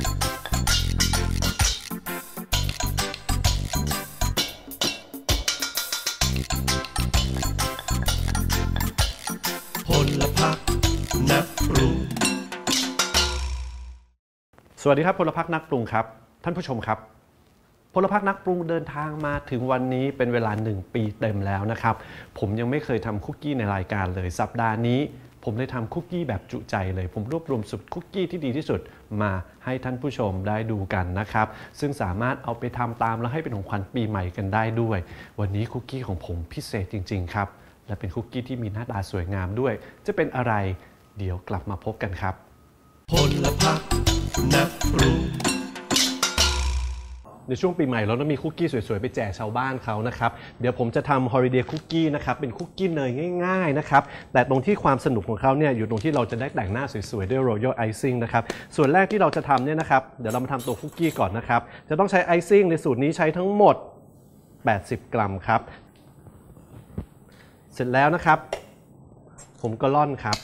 สวัสดีครับพลพักนักปรุงครับ ท่านผู้ชมครับพลพักนักปรุงเดินทางมาถึงวันนี้เป็นเวลา 1 ปีเต็มแล้วนะครับ ผมยังไม่เคยทำคุกกี้ในรายการเลยสัปดาห์นี้ ผมได้ทำคุกกี้แบบจุใจเลย ผมรวบรวมสุดคุกกี้ที่ดีที่สุดมาให้ท่านผู้ชมได้ดูกันนะครับ ซึ่งสามารถเอาไปทำตามแล้วให้เป็นของขวัญปีใหม่กันได้ด้วย วันนี้คุกกี้ของผมพิเศษจริง ๆ ครับ และเป็นคุกกี้ที่มีหน้าตาสวยงามด้วย จะเป็นอะไร เดี๋ยวกลับมาพบกันครับพลพักนักปรุง ในช่วงปีใหม่เราต้องมีคุกกี้สวยๆ ไปแจกชาวบ้านเขานะครับ เดี๋ยวผมจะทำ holiday cookie นะครับ เป็นคุกกี้เนยง่ายๆนะครับ แต่ตรงที่ความสนุกของเขาเนี่ยอยู่ตรงที่เราจะได้แต่งหน้าสวยๆ ด้วย royal icing นะครับ ส่วนแรกที่เราจะทำเนี่ยนะครับ เดี๋ยวเรามาทำตัวคุกกี้ก่อนนะครับ จะต้องใช้ icing ในสูตรนี้ใช้ทั้งหมด 80 กรัมครับ เสร็จแล้วนะครับ ผมก็ล่อนครับ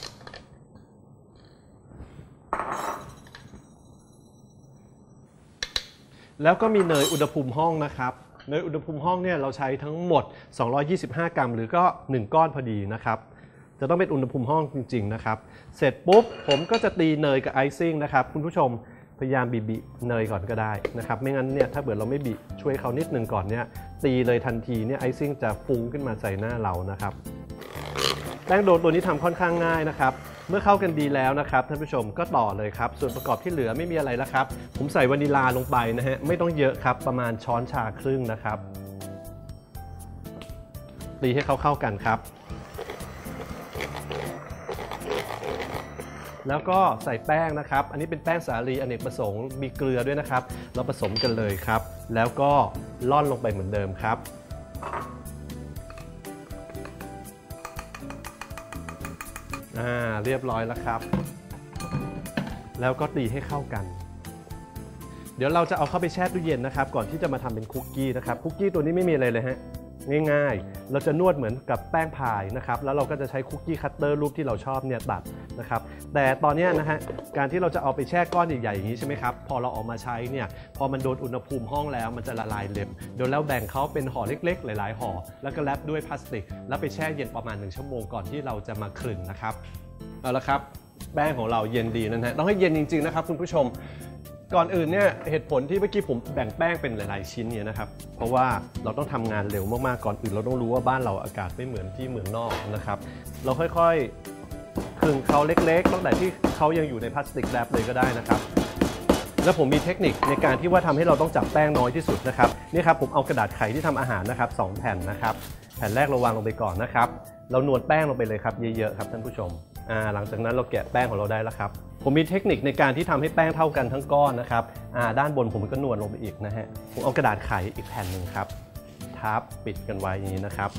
แล้วก็มีเนยอุณหภูมิห้องนะครับเนยอุณหภูมิห้องเนี่ยเราใช้ทั้งหมด 225 กรัม หรือก็ 1 ก้อนพอดีนะครับ จะต้องเป็นอุณหภูมิห้องจริง ๆ นะครับ เสร็จปุ๊บผมก็จะตีเนยกับไอซิ่งนะครับ คุณผู้ชมพยายามบีบเนยก่อนก็ได้นะครับ ไม่งั้นเนี่ยถ้าเกิดเราไม่บีช่วยเขานิดนึงก่อนเนี่ยตีเลยทันทีเนี่ยไอซิ่งจะฟุ้งขึ้นมาใส่หน้าเรานะครับแป้งโดตัวนี้ทำค่อนข้างง่ายนะครับ เมื่อเข้ากันดีแล้วนะครับท่านผู้ชมก็ต่อเลยครับ ส่วนประกอบที่เหลือไม่มีอะไรแล้วครับ ผมใส่วานิลาลงไปนะฮะไม่ต้องเยอะครับประมาณช้อนชาครึ่งนะครับตีให้เขาเข้ากันครับ แล้วก็ใส่แป้งนะครับ อันนี้เป็นแป้งสาลีอเนกประสงค์มีเกลือด้วยนะครับ เราผสมกันเลยครับ แล้วก็ล่อนลงไปเหมือนเดิมครับ อ่าเรียบร้อยแล้วครับ แล้วก็ตีให้เข้ากัน เดี๋ยวเราจะเอาเข้าไปแช่ตู้เย็นนะครับ ก่อนที่จะมาทำเป็นคุกกี้นะครับ คุกกี้ตัวนี้ไม่มีอะไรเลยฮะ ง่ายๆ เราจะนวดเหมือนกับแป้งพายนะครับ แล้วเราก็จะใช้คุกกี้คัตเตอร์รูปที่เราชอบเนี่ยตัดนะครับ แต่ตอนนี้นะฮะ การที่เราจะเอาไปแช่ก้อนใหญ่ๆอย่างนี้ใช่ไหมครับ พอเราออกมาใช้เนี่ย พอมันโดนอุณหภูมิห้องแล้วมันจะละลายเร็วเดี๋ยวแล้วแบ่งเขาเป็นห่อเล็ก ๆ หลาย ๆ ห่อ แล้วก็แรปด้วยพลาสติก แล้วไปแช่เย็นประมาณ 1 ชั่วโมงก่อนที่เราจะมาคลึงนะครับ เอาละครับ แป้งของเราเย็นดีนะฮะ ต้องให้เย็นจริงๆนะครับคุณผู้ชม ก่อนอื่นเนี่ยเหตุผลที่เมื่อกี้ผมแบ่งแป้งเป็นหลาย ๆ ชิ้นเนี่ยนะครับ เพราะว่าเราต้องทำงานเร็วมากๆก่อนอื่น เราต้องรู้ว่าบ้านเราอากาศไม่เหมือนที่เมืองนอกนะครับ เราค่อยๆคึงเขาเล็กๆตั้งแต่ที่เขายังอยู่ในพลาสติกแรปเลยก็ได้นะครับ แล้วผมมีเทคนิคในการที่ว่าทำให้เราต้องจับแป้งน้อยที่สุดนะครับนี่ครับผมเอากระดาษไขที่ทำอาหารนะครับสองแผ่นนะครับ แผ่นแรกเราวางลงไปก่อนนะครับ เรานวดแป้งลงไปเลยครับเยอะๆครับท่านผู้ชม หลังจากนั้นเราแกะแป้งของเราได้แล้วครับ ผมมีเทคนิคในการที่ทำให้แป้งเท่ากันทั้งก้อนนะครับด้านบนผมก็นวดลงไปอีกนะฮะ ผมเอากระดาษไขอีกแผ่นหนึ่งครับทับปิดกันไว้อย่างนี้นะครับ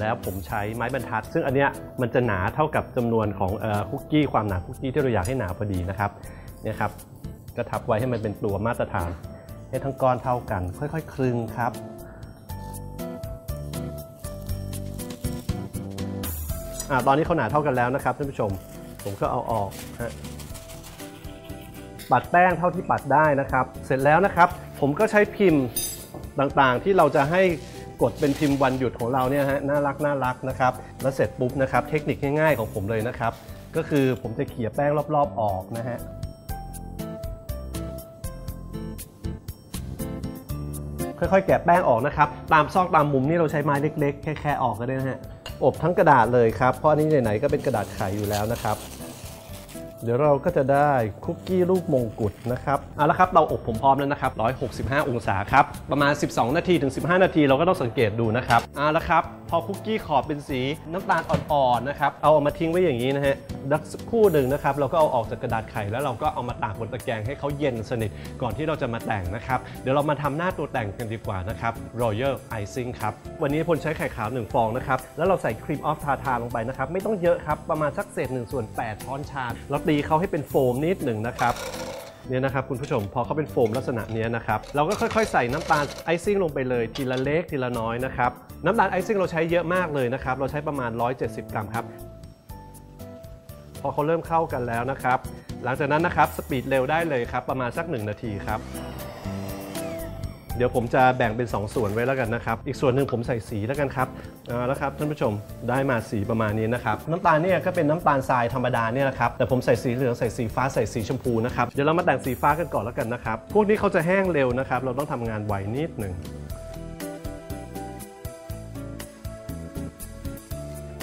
แล้วผมใช้ไม้บรรทัด ซึ่งอันเนี้ยมันจะหนาเท่ากับจำนวนของคุกกี้ความหนาคุกกี้ที่เราอยากให้หนาพอดีนะครับ เนี่ยครับ ก็ทับไว้ให้มันเป็นตัวมาตรฐาน ให้ทั้งก้อนเท่ากัน ค่อยๆ คลึงครับ อ่าตอนนี้เขาหนาเท่ากันแล้วนะครับท่านผู้ชม ผมก็เอาออกฮะปัดแป้งเท่าที่ปัดได้นะครับ เสร็จแล้วนะครับ ผมก็ใช้พิมพ์ต่างๆ ที่เราจะให้กดเป็นพิมพ์วันหยุดของเราเนี่ยฮะน่ารักน่ารักนะครับ แล้วเสร็จปุ๊บนะครับ เทคนิคง่ายๆของผมเลยนะครับ ก็คือผมจะเขี่ยแป้งรอบๆออกนะฮะค่อยๆ แกะแป้งออกนะครับ ตามซอกตามมุมนี่เราใช้ไม้เล็กๆ แค่ๆออกก็ได้นะฮะ อบทั้งกระดาษเลยครับ เพราะอันนี้ไหนๆก็เป็นกระดาษไขอยู่แล้วนะครับ เดี๋ยวเราก็จะได้คุกกี้รูปมงกุฎนะครับเอาละครับเราอบผมพร้อมแล้วนะครับ 165 องศาครับ ประมาณ 12 นาทีถึง 15 นาทีเราก็ต้องสังเกตดูนะครับเอาละครับพอคุกกี้ขอบเป็นสีน้ำตาลอ่อนๆนะครับ เอาออกมาทิ้งไว้อย่างนี้นะฮะดักสักคู่หนึ่งนะครับ เราก็เอาออกจากกระดาษไขแล้วเราก็เอามาตากบนตะแกรงให้เขาเย็นสนิทก่อนที่เราจะมาแต่งนะครับ เดี๋ยวเรามาทำหน้าตัวแต่งกันดีกว่านะครับ Royal Icing ครับ วันนี้พลใช้ไข่ขาว 1 ฟองนะครับ แล้วเราใส่ครีมออฟทาทาลงไปนะครับ ไม่ต้องเยอะครับ ประมาณสักเศษ1ส่วน8ช้อนชา เราตีเขาให้เป็นโฟมนิดหนึ่งนะครับ เนี่ยนะครับคุณผู้ชมพอเขาเป็นโฟมลักษณะนี้นะครับเราก็ค่อยๆใส่น้ำตาลไอซิ่งลงไปเลยทีละเล็กทีละน้อยนะครับน้ำตาลไอซิ่งเราใช้เยอะมากเลยนะครับเราใช้ประมาณ 170 กรัมครับพอเขาเริ่มเข้ากันแล้วนะครับ หลังจากนั้นนะครับสปีดเร็วได้เลยครับประมาณสัก 1 นาทีครับ เดี๋ยวผมจะแบ่งเป็น 2 ส่วนไว้แล้วกันนะครับ อีกส่วนหนึ่งผมใส่สีแล้วกันครับเอาละครับท่านผู้ชมได้มาสีประมาณนี้นะครับน้ำตาลเนี่ยก็เป็นน้ำตาลทรายธรรมดาเนี่ยนะครับแต่ผมใส่สีเหลืองใส่สีฟ้าใส่สีชมพูนะครับเดี๋ยวเรามาแต่งสีฟ้ากันก่อนแล้วกันนะครับพวกนี้เขาจะแห้งเร็วนะครับเราต้องทำงานไวนิดหนึ่ง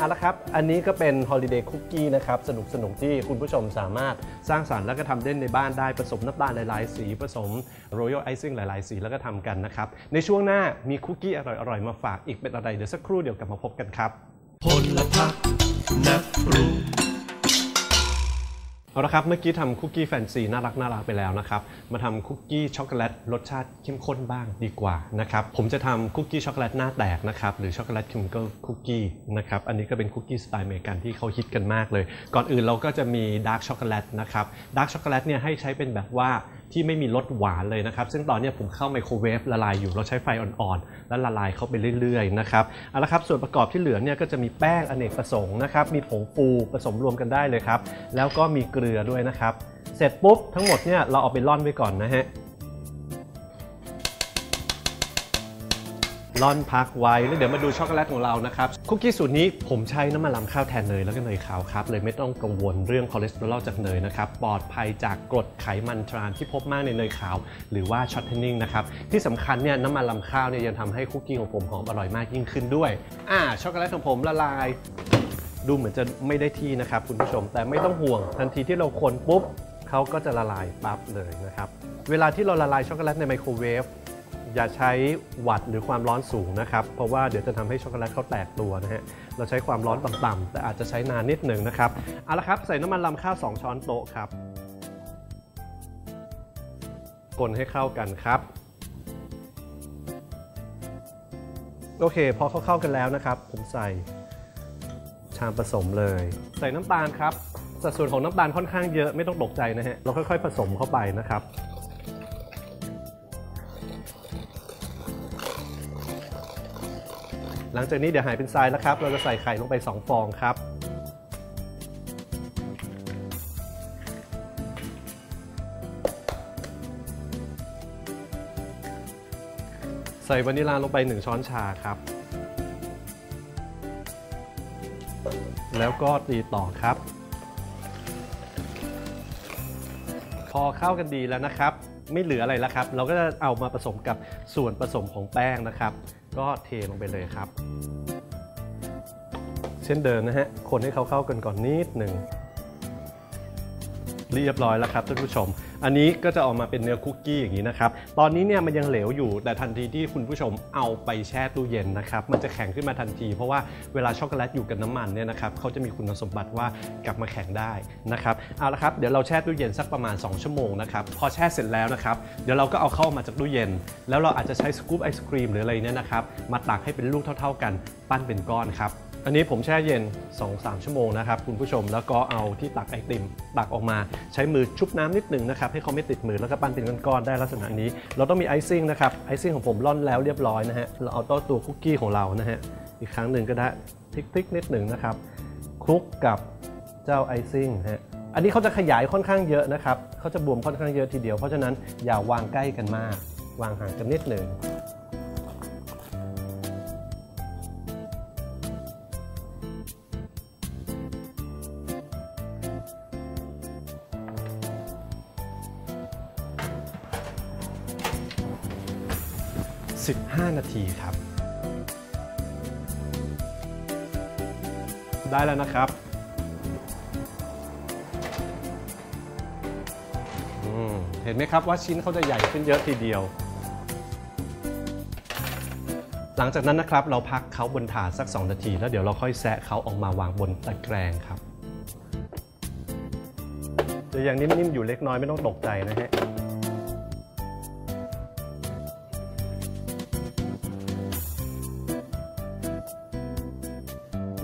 เอาละครับ อันนี้ก็เป็น Holiday Cookie นะครับ สนุกสนุกที่คุณผู้ชมสามารถสร้างสรรค์แล้วก็ทำเล่นในบ้านได้ผสมน้ำตาลหลาย ๆ สีผสม Royal Icing หลาย ๆ สีแล้วก็ทำกันนะครับ ในช่วงหน้ามีคุกกี้อร่อย ๆ มาฝากอีกเป็นอะไร เดี๋ยวสักครู่เดี๋ยวกลับมาพบกันครับพลพักนักปรุง เอาละครับ เมื่อกี้ทำคุกกี้แฟนซีน่ารักน่ารักไปแล้วนะครับ มาทำคุกกี้ช็อกโกแลตรสชาติเข้มข้นบ้างดีกว่านะครับ ผมจะทำคุกกี้ช็อกโกแลตหน้าแตกนะครับ หรือช็อกโกแลตคิมเกิลคุกกี้นะครับ อันนี้ก็เป็นคุกกี้สไตล์อเมริกันที่เขาฮิตกันมากเลย ก่อนอื่นเราก็จะมีดาร์กช็อกโกแลตนะครับ ดาร์กช็อกโกแลตเนี่ยให้ใช้เป็นแบบว่า ที่ไม่มีรสหวานเลยนะครับ ซึ่งตอนนี้ผมเข้าไมโครเวฟละลายอยู่เราใช้ไฟอ่อนๆ แล้วละลายเข้าไปเรื่อยๆนะครับเอาละครับส่วนประกอบที่เหลือเนี่ยก็จะมีแป้งอเนกประสงค์นะครับมีผงฟูผสมรวมกันได้เลยครับแล้วก็มีเกลือด้วยนะครับ เสร็จปุ๊บทั้งหมดเนี่ยเราเอาไปร่อนไว้ก่อนนะฮะ ร่อนพักไว้แล้วเดี๋ยวมาดูช็อกโกแลตของเรานะครับ คุกกี้สูตรนี้ผมใช้น้ำมันลำข้าวแทนเนยแล้วก็เนยขาวครับ เลยไม่ต้องกังวลเรื่องคอเลสเตอรอลจากเนยนะครับ ปลอดภัยจากกรดไขมันทรานที่พบมากในเนยขาว หรือว่าช็อตเทนนิ่งนะครับ ที่สำคัญเนี่ยน้ำมันลำข้าวเนี่ยยังทำให้คุกกี้ของผมหอมอร่อยมากยิ่งขึ้นด้วยอ่าช็อกโกแลตของผมละลาย ดูเหมือนจะไม่ได้ที่นะครับคุณผู้ชม แต่ไม่ต้องห่วงทันทีที่เราคนปุ๊บเขาก็จะละลายปั๊บเลยนะครับเวลาที่เราละลายช็อกโกแลตในไมโครเวฟ อย่าใช้วัตหรือความร้อนสูงนะครับ เพราะว่าเดี๋ยวจะทำให้ช็อกโกแลตเขาแตกตัวนะฮะ เราใช้ความร้อนต่ำๆแต่อาจจะใช้นานนิดหนึ่งนะครับ เอาละครับ ใส่น้ำมันลำข้าว 2 ช้อนโต๊ะครับ คนให้เข้ากันครับ โอเค พอเขาเข้ากันแล้วนะครับ ผมใส่ชามผสมเลย ใส่น้ำตาลครับ สัดส่วนของน้ำตาลค่อนข้างเยอะไม่ต้องตกใจนะฮะ เราค่อยๆ ผสมเข้าไปนะครับ หลังจากนี้เดี๋ยวหายเป็นทรายแล้วครับ เราจะใส่ไข่ลงไป 2 ฟองครับ ใส่วานิลาลงไป 1 ช้อนชาครับ แล้วก็ตีต่อครับ พอเข้ากันดีแล้วนะครับ ไม่เหลืออะไรแล้วครับ เราก็จะเอามาผสมกับส่วนผสมของแป้งนะครับ ก็เทลงไปเลยครับ เช่นเดิมนะฮะ คนให้เขาเข้ากันก่อนนิดหนึ่ง เรียบร้อยแล้วครับท่านผู้ชม อันนี้ก็จะออกมาเป็นเนื้อคุกกี้อย่างนี้นะครับ ตอนนี้เนี่ยมันยังเหลวอยู่ แต่ทันทีที่คุณผู้ชมเอาไปแช่ตู้เย็นนะครับ มันจะแข็งขึ้นมาทันที เพราะว่าเวลาช็อกโกแลตอยู่กับน้ำมันเนี่ยนะครับเขาจะมีคุณสมบัติว่ากลับมาแข็งได้นะครับเอาละครับเดี๋ยวเราแช่ตู้เย็นสักประมาณ 2 ชั่วโมงนะครับพอแช่เสร็จแล้วนะครับเดี๋ยวเราก็เอาเข้ามาจากตู้เย็น แล้วเราอาจจะใช้สกู๊ปไอศครีมหรืออะไรเนี่ยนะครับมาตักให้เป็นลูกเท่า ๆกัน ปั้นเป็นก้อนครับ อันนี้ผมแช่เย็น 2-3 ชั่วโมงนะครับคุณผู้ชมแล้วก็เอาที่ตักไอติมตักออกมาใช้มือชุบน้ำนิดหนึ่งนะครับให้เขาไม่ติดมือแล้วก็ปั้นเป็นก้อนๆได้ลักษณะนี้ เราต้องมีไอซิ่งนะครับไอซิ่งของผมร่อนแล้วเรียบร้อยนะฮะเราเอาต้นตัวคุกกี้ของเรานะฮะอีกครั้งหนึ่งก็ได้พลิกๆนิดหนึ่งนะครับคลุกกับเจ้าไอซิ่งฮะอันนี้เขาจะขยายค่อนข้างเยอะนะครับเขาจะบวมค่อนข้างเยอะทีเดียวเพราะฉะนั้นอย่าวางใกล้กันมาก วางห่างกันนิดหนึ่ง นาทีครับ ได้แล้วนะครับเห็นไหมครับว่าชิ้นเขาจะใหญ่ขึ้นเยอะทีเดียว หลังจากนั้นนะครับเราพักเขาบนถาดสัก 2 นาที แล้วเดี๋ยวเราค่อยแซะเขาออกมาวางบนตะแกรงครับจะยังนิ่มๆอยู่เล็กน้อยไม่ต้องตกใจนะฮะ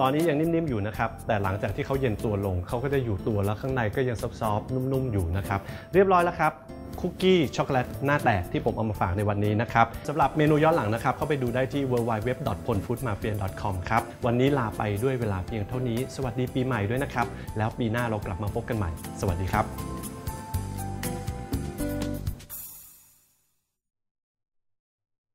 ตอนนี้ยังนิ่มๆอยู่นะครับ แต่หลังจากที่เขาเย็นตัวลง เขาก็จะอยู่ตัวแล้วข้างในก็ยังซอฟๆนุ่มๆอยู่นะครับ เรียบร้อยแล้วครับคุกกี้ช็อกโกแลตหน้าแตกที่ผมเอามาฝากในวันนี้นะครับสำหรับเมนูย้อนหลังนะครับ เข้าไปดูได้ที่ www.ponfoodmafia.com ครับ วันนี้ลาไปด้วยเวลาเพียงเท่านี้ สวัสดีปีใหม่ด้วยนะครับ แล้วปีหน้าเรากลับมาพบกันใหม่ สวัสดีครับ